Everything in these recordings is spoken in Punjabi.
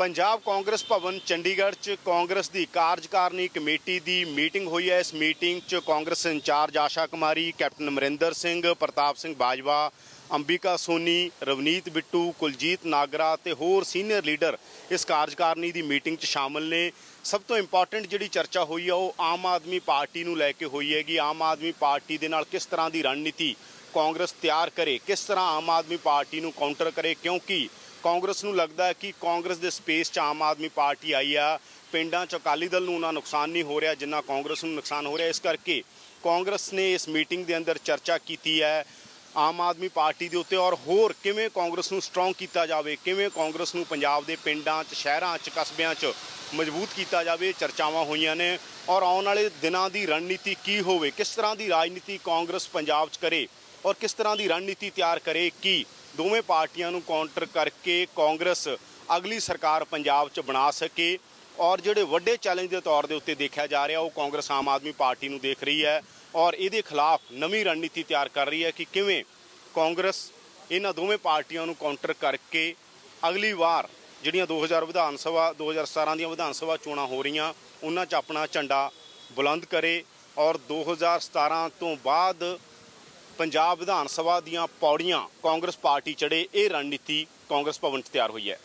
ਪੰਜਾਬ ਕਾਂਗਰਸ ਭਵਨ, ਚੰਡੀਗੜ੍ਹ 'ਚ ਕਾਂਗਰਸ ਦੀ ਕਾਰਜਕਾਰਨੀ ਕਮੇਟੀ ਦੀ ਮੀਟਿੰਗ ਹੋਈ ਹੈ। ਇਸ ਮੀਟਿੰਗ 'ਚ ਕਾਂਗਰਸ ਇੰਚਾਰਜ ਆਸ਼ਾ ਕੁਮਾਰੀ, ਕੈਪਟਨ ਅਮਰਿੰਦਰ ਸਿੰਘ, ਪ੍ਰਤਾਪ ਸਿੰਘ ਬਾਜਵਾ, ਅੰਬਿਕਾ ਸੋਨੀ, ਰਵਨੀਤ ਬਿੱਟੂ, ਕੁਲਜੀਤ ਨਾਗਰਾ ਤੇ ਹੋਰ ਸੀਨੀਅਰ ਲੀਡਰ ਇਸ ਕਾਰਜਕਾਰਨੀ ਦੀ ਮੀਟਿੰਗ 'ਚ ਸ਼ਾਮਲ ਨੇ। ਸਭ ਤੋਂ ਇੰਪੋਰਟੈਂਟ ਜਿਹੜੀ ਚਰਚਾ ਹੋਈ ਆ, ਉਹ ਆਮ ਆਦਮੀ ਪਾਰਟੀ ਨੂੰ ਲੈ ਕੇ ਹੋਈ ਹੈਗੀ। ਆਮ ਆਦਮੀ ਪਾਰਟੀ ਦੇ ਨਾਲ ਕਿਸ ਤਰ੍ਹਾਂ ਦੀ ਰਣਨੀਤੀ ਕਾਂਗਰਸ ਤਿਆਰ ਕਰੇ, ਕਿਸ ਤਰ੍ਹਾਂ ਆਮ ਆਦਮੀ ਪਾਰਟੀ ਨੂੰ ਕਾਊਂਟਰ ਕਰੇ, ਕਿਉਂਕਿ ਕਾਂਗਰਸ ਨੂੰ ਲੱਗਦਾ ਹੈ ਕਿ ਕਾਂਗਰਸ ਦੇ ਸਪੇਸ 'ਚ ਆਮ ਆਦਮੀ ਪਾਰਟੀ ਆਈ ਆ, ਪਿੰਡਾਂ 'ਚ ਅਕਾਲੀ ਦਲ ਨੂੰ ਉਹਨਾਂ ਨੁਕਸਾਨ ਨਹੀਂ ਹੋ ਰਿਹਾ, ਜਿੰਨਾ ਕਾਂਗਰਸ ਨੂੰ ਨੁਕਸਾਨ ਹੋ ਰਿਹਾ। ਇਸ ਕਰਕੇ ਕਾਂਗਰਸ ਨੇ ਇਸ ਮੀਟਿੰਗ ਦੇ ਅੰਦਰ ਚਰਚਾ ਕੀਤੀ ਹੈ ਆਮ ਆਦਮੀ ਪਾਰਟੀ ਦੇ ਉੱਤੇ ਔਰ ਹੋਰ ਕਿਵੇਂ ਕਾਂਗਰਸ ਨੂੰ ਸਟਰੋਂਗ ਕੀਤਾ ਜਾਵੇ, ਕਿਵੇਂ ਕਾਂਗਰਸ ਨੂੰ ਪੰਜਾਬ ਦੇ ਪਿੰਡਾਂ 'ਚ, ਸ਼ਹਿਰਾਂ 'ਚ, ਕਸਬਿਆਂ 'ਚ ਮਜ਼ਬੂਤ ਕੀਤਾ ਜਾਵੇ। ਚਰਚਾਵਾਂ ਹੋਈਆਂ ਨੇ ਔਰ ਆਉਣ ਵਾਲੇ ਦਿਨਾਂ ਦੀ ਰਣਨੀਤੀ ਕੀ ਹੋਵੇ, ਕਿਸ ਤਰ੍ਹਾਂ ਦੀ ਰਾਜਨੀਤੀ ਕਾਂਗਰਸ ਪੰਜਾਬ 'ਚ ਕਰੇ ਔਰ ਕਿਸ ਤਰ੍ਹਾਂ ਦੀ ਰਣਨੀਤੀ ਤਿਆਰ ਕਰੇ, ਕਿ ਦੋਵੇਂ ਪਾਰਟੀਆਂ ਨੂੰ ਕਾਊਂਟਰ ਕਰਕੇ ਕਾਂਗਰਸ ਅਗਲੀ ਸਰਕਾਰ ਪੰਜਾਬ 'ਚ ਬਣਾ ਸਕੇ ਔਰ ਜਿਹੜੇ ਵੱਡੇ ਚੈਲੰਜ ਦੇ ਤੌਰ ਦੇ ਉੱਤੇ ਦੇਖਿਆ ਜਾ ਰਿਹਾ, ਉਹ ਕਾਂਗਰਸ ਆਮ ਆਦਮੀ ਪਾਰਟੀ ਨੂੰ ਦੇਖ ਰਹੀ ਹੈ ਔਰ ਇਹਦੇ ਖਿਲਾਫ ਨਵੀਂ ਰਣਨੀਤੀ ਤਿਆਰ ਕਰ ਰਹੀ ਹੈ ਕਿ ਕਿਵੇਂ ਕਾਂਗਰਸ ਇਹਨਾਂ ਦੋਵੇਂ ਪਾਰਟੀਆਂ ਨੂੰ ਕਾਊਂਟਰ ਕਰਕੇ ਅਗਲੀ ਵਾਰ ਜਿਹੜੀਆਂ 2000 ਵਿਧਾਨ ਸਭਾ 2017 ਦੀਆਂ ਵਿਧਾਨ ਸਭਾ ਚੋਣਾਂ ਹੋ ਰਹੀਆਂ, ਉਹਨਾਂ 'ਚ ਆਪਣਾ ਝੰਡਾ ਬੁਲੰਦ ਕਰੇ ਔਰ 2017 ਤੋਂ ਬਾਅਦ ਪੰਜਾਬ ਵਿਧਾਨ ਸਭਾ ਦੀਆਂ ਪੌੜੀਆਂ ਕਾਂਗਰਸ ਪਾਰਟੀ ਚੜੇ, ਇਹ ਰਣਨੀਤੀ ਕਾਂਗਰਸ ਭਵਨ 'ਚ ਤਿਆਰ ਹੋਈ ਹੈ।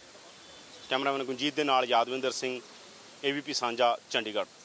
ਕੈਮਰਾਮੈਨ ਗੁੰਜੀਤ ਦੇ ਨਾਲ ਯਾਦਵਿੰਦਰ ਸਿੰਘ, ਏਬੀਪੀ ਸਾਂਝਾ, ਚੰਡੀਗੜ੍ਹ।